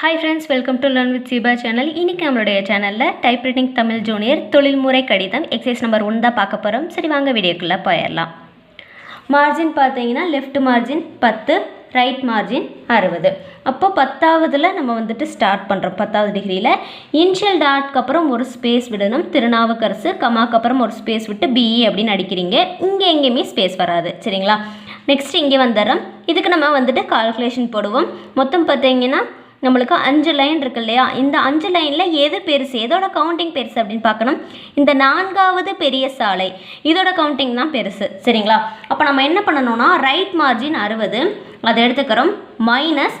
Hi friends welcome to learn with Seeba channel இன்றைக்கி நம்மளுடைய சேனலில் டைப்ரைட்டிங் தமிழ் ஜூனியர் தொழில்முறை கடிதம் எக்ஸசைஸ் நம்பர் ஒன் தான் பார்க்க போகிறோம் சரி வாங்க வீடியோக்குள்ளே போயிடலாம். மார்ஜின் பார்த்தீங்கன்னா லெஃப்ட் மார்ஜின் பத்து ரைட் மார்ஜின் அறுபது. அப்போ பத்தாவதில் நம்ம வந்துட்டு ஸ்டார்ட் பண்ணுறோம் பத்தாவது டிகிரியில் இன்ஷியல் டாட்க்கு அப்புறம் ஒரு ஸ்பேஸ் விடணும். திருநாவுக்கரசு கமாக்கு அப்புறம் ஒரு ஸ்பேஸ் விட்டு பிஇ அப்படின்னு அடிக்கிறீங்க. இங்கே எங்கேயுமே ஸ்பேஸ் வராது. சரிங்களா? நெக்ஸ்ட் இங்கே வந்துடுறோம். இதுக்கு நம்ம வந்துட்டு கால்குலேஷன் போடுவோம். மொத்தம் பார்த்தீங்கன்னா நம்மளுக்கு அஞ்சு லைன் இருக்கு இல்லையா? இந்த அஞ்சு லைனில் எது பெருசு? எதோட கவுண்டிங் பெருசு அப்படின்னு பார்க்கணும். இந்த நான்காவது பெரிய சாலை இதோட கவுண்டிங் தான் பெருசு. சரிங்களா? அப்போ நம்ம என்ன பண்ணணும்னா ரைட் மார்ஜின் அறுபது அதை எடுத்துக்கிறோம். மைனஸ்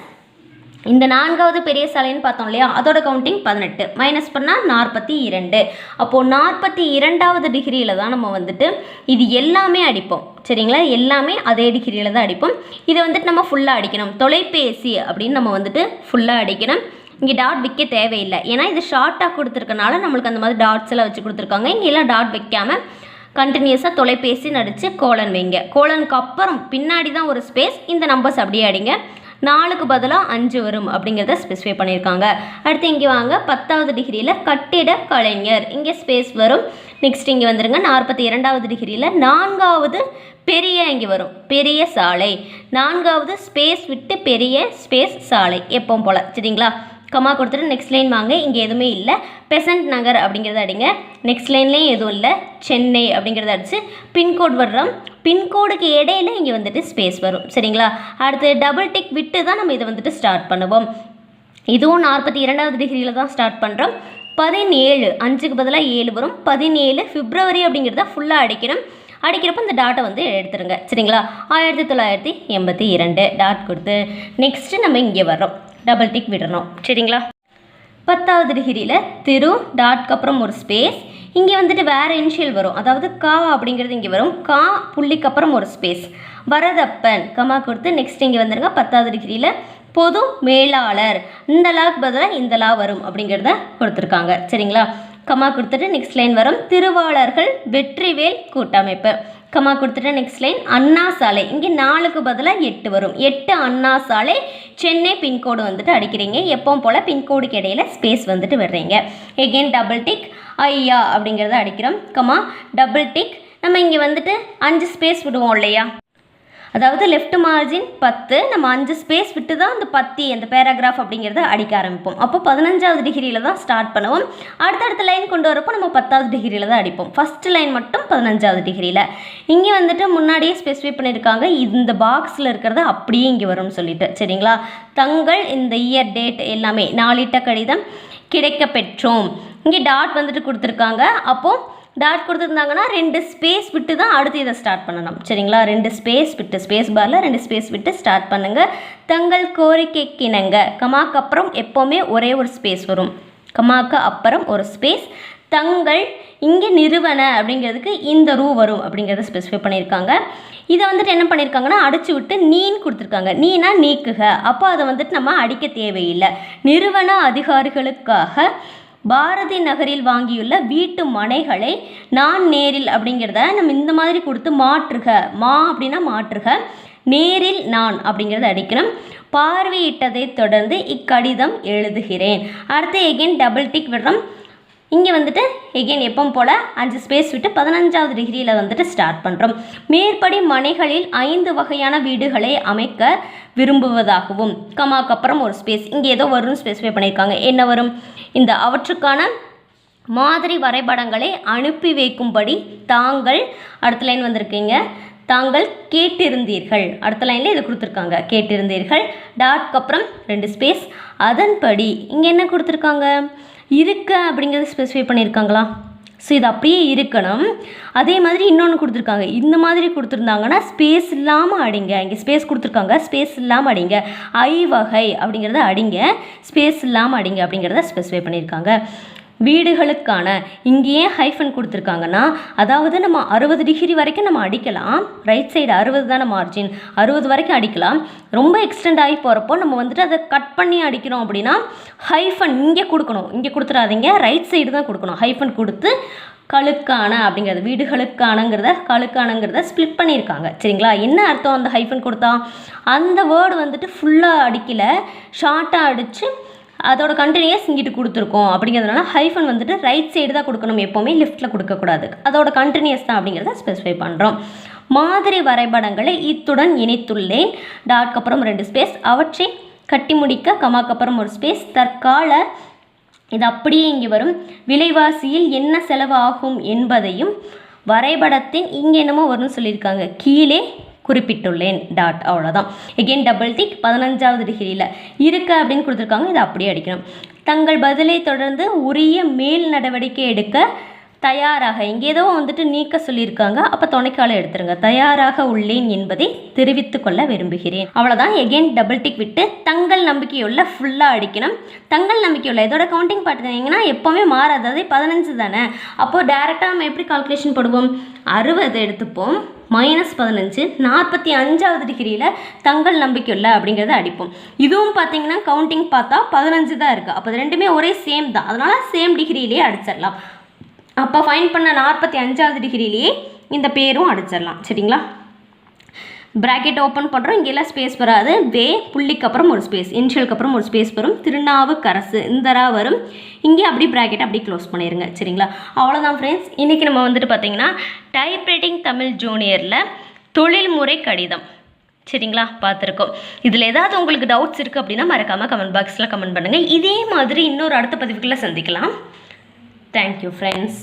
இந்த நான்காவது பெரிய சாலைன்னு பார்த்தோம் இல்லையா? அதோட கவுண்டிங் பதினெட்டு. மைனஸ் பண்ணால் நாற்பத்தி இரண்டு. அப்போது நாற்பத்தி இரண்டாவது டிகிரியில் தான் நம்ம வந்துட்டு இது எல்லாமே அடிப்போம். சரிங்களா? எல்லாமே அதே டிகிரியில் தான் அடிப்போம். இதை வந்துட்டு நம்ம ஃபுல்லாக அடிக்கணும். தொலைபேசி அப்படின்னு நம்ம வந்துட்டு ஃபுல்லாக அடிக்கணும். இங்கே டாட் வைக்க தேவையில்லை. ஏன்னா இது ஷார்ட்டாக கொடுத்துருக்கனால நம்மளுக்கு அந்த மாதிரி டாட்ஸ் எல்லாம் வச்சு கொடுத்துருக்காங்க. இங்கே எல்லாம் டாட் வைக்காமல் கண்டினியூஸாக தொலைபேசி நடித்து கோலன் வைங்க. கோலனுக்கு அப்புறம் பின்னாடி தான் ஒரு ஸ்பேஸ் இந்த நம்பர்ஸ் அப்படியே அடிங்க. நாலுக்கு பதிலாக அஞ்சு வரும் அப்படிங்கிறத ஸ்பெசிஃபை பண்ணியிருக்காங்க. அடுத்து இங்கே வாங்க பத்தாவது டிகிரியில் கட்டிட கலைஞர். இங்கே ஸ்பேஸ் வரும். நெக்ஸ்ட் இங்கே வந்துருங்க நாற்பத்தி இரண்டாவது டிகிரியில் நான்காவது பெரிய இங்கே வரும் பெரிய சாலை. நான்காவது ஸ்பேஸ் விட்டு பெரிய ஸ்பேஸ் சாலை எப்பவும் போல். சரிங்களா? கமா கொடுத்துட்டு நெக்ஸ்ட் லைன் வாங்க. இங்கே எதுவுமே இல்லை. பெசன்ட் நகர் அப்படிங்கிறத அடிங்க. நெக்ஸ்ட் லைன்லேயும் எதுவும் இல்லை. சென்னை அப்படிங்கிறத அடித்து பின்கோட் வர்றோம். பின்கோடுக்கு இடையில இங்கே வந்துட்டு ஸ்பேஸ் வரும். சரிங்களா? அடுத்து டபுள் டிக் விட்டு தான் நம்ம இதை வந்துட்டு ஸ்டார்ட் பண்ணுவோம். இதுவும் நாற்பத்தி இரண்டாவது டிகிரியில் தான் ஸ்டார்ட் பண்ணுறோம் பதினேழு அஞ்சுக்கு பதிலாக ஏழு வரும். பதினேழு பிப்ரவரி அப்படிங்கிறத ஃபுல்லாக அடிக்கணும். அடிக்கிறப்ப இந்த டாட்டை வந்து எடுத்துருங்க. சரிங்களா? ஆயிரத்தி தொள்ளாயிரத்தி எண்பத்தி இரண்டு. டாட் கொடுத்து நெக்ஸ்ட்டு நம்ம இங்கே வர்றோம். டபுள் டிக் விடணும். சரிங்களா? பத்தாவது டிகிரியில் திரு டாட்க்கு அப்புறம் ஒரு ஸ்பேஸ் இங்கே வந்துட்டு வேறு இனிஷியல் வரும். அதாவது கா அப்படிங்கிறது இங்கே வரும். கா புள்ளிக்கு அப்புறம் ஒரு ஸ்பேஸ் வரதப்பன் கமா கொடுத்து நெக்ஸ்ட் இங்கே வந்துருங்க. பத்தாவது டிகிரியில் பொது மேலாளர். இந்த லாக்கு பதிலாக இந்த லா வரும் அப்படிங்கிறத கொடுத்துருக்காங்க. சரிங்களா? கமா கொடுத்துட்டு நெக்ஸ்ட் லைன் வரும். திருவாளர்கள் வெற்றிவேல் கூட்டமைப்பு. கம்மா கொடுத்துட்டு நெக்ஸ்ட் லைன் அண்ணா சாலை. இங்கே நாலுக்கு பதிலாக எட்டு வரும். எட்டு அண்ணா சாலை. சென்னை பின்கோடு வந்துட்டு அடிக்கிறீங்க. எப்பவும் போல் பின்கோடுக்கு இடையில ஸ்பேஸ் வந்துட்டு விடுறீங்க. எகெயின் டபுள் டிக் ஐயா அப்படிங்கிறத அடிக்கிறோம். கம்மா டபுள் டிக் நம்ம இங்கே வந்துட்டு அஞ்சு ஸ்பேஸ் விடுவோம் இல்லையா? அதாவது லெஃப்ட் மார்ஜின் பத்து நம்ம அஞ்சு ஸ்பேஸ் விட்டு தான் அந்த பத்தி அந்த பேராகிராஃப் அப்படிங்கிறத அடிக்க ஆரம்பிப்போம். அப்போ பதினஞ்சாவது டிகிரியில் தான் ஸ்டார்ட் பண்ணுவோம். அடுத்தடுத்த லைன் கொண்டு வரப்போ நம்ம பத்தாவது டிகிரியில் தான் அடிப்போம். ஃபஸ்ட்டு லைன் மட்டும் பதினஞ்சாவது டிகிரியில் இங்கே வந்துட்டு முன்னாடியே ஸ்பெசிஃபை பண்ணியிருக்காங்க. இந்த பாக்ஸில் இருக்கிறத அப்படியே இங்கே வரும்னு சொல்லிட்டு. சரிங்களா? தங்கள் இந்த இயர் டேட் எல்லாமே நாளிட்ட கடிதம் கிடைக்க பெற்றோம் இங்கே டாட் வந்துட்டு கொடுத்துருக்காங்க. அப்போது டாட் கொடுத்துருந்தாங்கன்னா ரெண்டு ஸ்பேஸ் விட்டு தான் அடுத்து இதை ஸ்டார்ட் பண்ணணும். சரிங்களா? ரெண்டு ஸ்பேஸ் விட்டு ஸ்பேஸ் பாரில் ரெண்டு ஸ்பேஸ் விட்டு ஸ்டார்ட் பண்ணுங்கள் தங்கள் கோரிக்கைக்கிணங்க. கமாக்கு அப்புறம் எப்போவுமே ஒரே ஒரு ஸ்பேஸ் வரும். கமாக்கு அப்புறம் ஒரு ஸ்பேஸ் தங்கள் இங்கே நிறுவன அப்படிங்கிறதுக்கு இந்த ரூ வரும் அப்படிங்கிறத ஸ்பெசிஃபை பண்ணியிருக்காங்க. இதை வந்துட்டு என்ன பண்ணியிருக்காங்கன்னா அடிச்சு விட்டு நீன் கொடுத்துருக்காங்க. நீனா நீக்குக. அப்போ அதை வந்துட்டு நம்ம அடிக்க தேவையில்லை. நிறுவன அதிகாரிகளுக்காக பாரதி நகரில் வாங்கியுள்ள வீட்டு மனைகளை நான் நேரில் அப்படிங்கிறத நம்ம இந்த மாதிரி கொடுத்து மாற்றுக. மா அப்படின்னா மாற்றுக. நேரில் நான் அப்படிங்கிறத அடிக்கணும். பார்வையிட்டதை தொடர்ந்து இக்கடிதம் எழுதுகிறேன். அடுத்து எகெயின் டபுள் டிக் விடுறோம். இங்கே வந்துட்டு எகெயின் எப்பவும் போல் அஞ்சு ஸ்பேஸ் விட்டு பதினஞ்சாவது டிகிரியில் வந்துட்டு ஸ்டார்ட் பண்ணுறோம் மேற்படி மனைகளில் ஐந்து வகையான வீடுகளை அமைக்க விரும்புவதாகவும். கமாக்கு அப்புறம் ஒரு ஸ்பேஸ் இங்கே ஏதோ வரும்னு ஸ்பெசிஃபை பண்ணியிருக்காங்க. என்ன வரும்? இந்த அவற்றுக்கான மாதிரி வரைபடங்களை அனுப்பி வைக்கும்படி தாங்கள் அடுத்த லைன் வந்திருக்கீங்க. தாங்கள் கேட்டிருந்தீர்கள். அடுத்த லைனில் இது கொடுத்துருக்காங்க. கேட்டிருந்தீர்கள். டாட்க்கு அப்புறம் ரெண்டு ஸ்பேஸ் அதன்படி இங்கே என்ன கொடுத்துருக்காங்க? இருக்க அப்படிங்கிறது ஸ்பெசிஃபை பண்ணியிருக்காங்களா? ஸோ இது அப்படியே இருக்கணும். அதே மாதிரி இன்னொன்று கொடுத்துருக்காங்க. இந்த மாதிரி கொடுத்துருந்தாங்கன்னா ஸ்பேஸ் இல்லாமல் அடிங்க. இங்கே ஸ்பேஸ் கொடுத்துருக்காங்க. ஸ்பேஸ் இல்லாமல் அடிங்க. ஐ வகை அப்படிங்கிறத அடிங்க. ஸ்பேஸ் இல்லாமல் அடிங்க அப்படிங்கிறத ஸ்பெசிஃபை பண்ணியிருக்காங்க. வீடுகளுக்கான இங்கேயே ஹைஃபன் கொடுத்துருக்காங்கன்னா அதாவது நம்ம அறுபது டிகிரி வரைக்கும் நம்ம அடிக்கலாம். ரைட் சைடு அறுபது தானே மார்ஜின் அறுபது வரைக்கும் அடிக்கலாம். ரொம்ப எக்ஸ்டெண்ட் ஆகி போகிறப்போ நம்ம வந்துட்டு அதை கட் பண்ணி அடிக்கிறோம் அப்படின்னா ஹைஃபன் இங்கே கொடுக்கணும். இங்கே கொடுத்துறாதீங்க ரைட் சைடு தான் கொடுக்கணும். ஹைஃபன் கொடுத்து கழுக்கான அப்படிங்கிறது வீடுகளுக்கானங்கிறத கழுக்கானங்கிறத ஸ்பிளிட் பண்ணியிருக்காங்க. சரிங்களா? என்ன அர்த்தம் அந்த ஹைஃபன் கொடுத்தா? அந்த வேர்டு வந்துட்டு ஃபுல்லாக அடிக்கல. ஷார்ட்டாக அடித்து அதோட கண்டினியூஸ் இங்கிட்டு கொடுத்துருக்கோம். அப்படிங்கிறதுனால ஹைஃபன் வந்துட்டு ரைட் சைடு தான் கொடுக்கணும் எப்போவுமே லெஃப்ட்டில் கொடுக்கக்கூடாது. அதோட கண்டினியூஸ் தான் அப்படிங்கிறத ஸ்பெசிஃபை பண்ணுறோம் மாதிரி வரைபடங்களை இத்துடன் இணைத்துள்ளேன். டாட்க்கு அப்புறம் ரெண்டு ஸ்பேஸ் அவற்றை கட்டி முடிக்க கமாக்கு அப்புறம் ஒரு ஸ்பேஸ் தற்கால இது அப்படியே இங்கே வரும். விலைவாசியில் என்ன செலவு ஆகும் என்பதையும் வரைபடத்தின் இங்கே என்னமோ வரும்னு சொல்லியிருக்காங்க. கீழே குறிப்பிட்டுள்ளேன். டாட் அவ்வளோதான் எகெயின் டபுள் டிக் பதினஞ்சாவது டிகிரியில் இருக்கு அப்படின்னு கொடுத்துருக்காங்க. இதை அப்படியே அடிக்கணும். தங்கள் பதிலை தொடர்ந்து உரிய மேல் நடவடிக்கை எடுக்க தயாராக. இங்கே ஏதோ வந்துட்டு நீக்க சொல்லியிருக்காங்க. அப்போ துணைக்கால எடுத்துருங்க. தயாராக உள்ளேன் என்பதை தெரிவித்து கொள்ள விரும்புகிறேன். அவ்வளோதான் எகெயின் டபுள் டிக் விட்டு தங்கள் நம்பிக்கையுள்ள ஃபுல்லாக அடிக்கணும். தங்கள் நம்பிக்கையுள்ள இதோட கவுண்டிங் பார்த்தீங்கன்னா எப்போவுமே மாறாது அதே பதினஞ்சு தானே? அப்போது டேரெக்டாக நம்ம எப்படி கால்குலேஷன் போடுவோம்? அறுபது எடுத்துப்போம். மைனஸ் பதினஞ்சு நாற்பத்தி அஞ்சாவது டிகிரியில் தங்கள் நம்பிக்கையுள்ள அப்படிங்கிறத அடிப்போம். இதுவும் பார்த்தீங்கன்னா கவுண்டிங் பார்த்தா பதினஞ்சு தான் இருக்குது அப்போ ரெண்டுமே ஒரே சேம் தான். அதனால் சேம் டிகிரியிலே அடிச்சிடலாம். அப்போ ஃபைன் பண்ண நாற்பத்தி அஞ்சாவது டிகிரியிலேயே இந்த பேரும் அடிச்சிடலாம். சரிங்களா? ப்ராக்கெட் ஓப்பன் பண்ணுறோம் இங்கெல்லாம் ஸ்பேஸ் வராது. வே புள்ளிக்கு அப்புறம் ஒரு ஸ்பேஸ் இனிஷியலுக்கு அப்புறம் ஒரு ஸ்பேஸ் வரும். திருநாவுக்கரசு இந்தரா வரும். இங்கே அப்படி ப்ராக்கெட் அப்படி க்ளோஸ் பண்ணிடுங்க சரிங்களா? அவ்வளோதான் ஃப்ரெண்ட்ஸ் இன்றைக்கி நம்ம வந்துட்டு பார்த்தீங்கன்னா டைப்ரைட்டிங் தமிழ் ஜூனியரில் தொழில்முறை கடிதம். சரிங்களா? பார்த்துருக்கோம். இதில் ஏதாவது உங்களுக்கு டவுட்ஸ் இருக்குது அப்படின்னா மறக்காமல் கமெண்ட் பாக்ஸில் கமெண்ட் பண்ணுங்கள் இதே மாதிரி இன்னொரு அடுத்த பதிவுக்குள்ளே சந்திக்கலாம். Thank you friends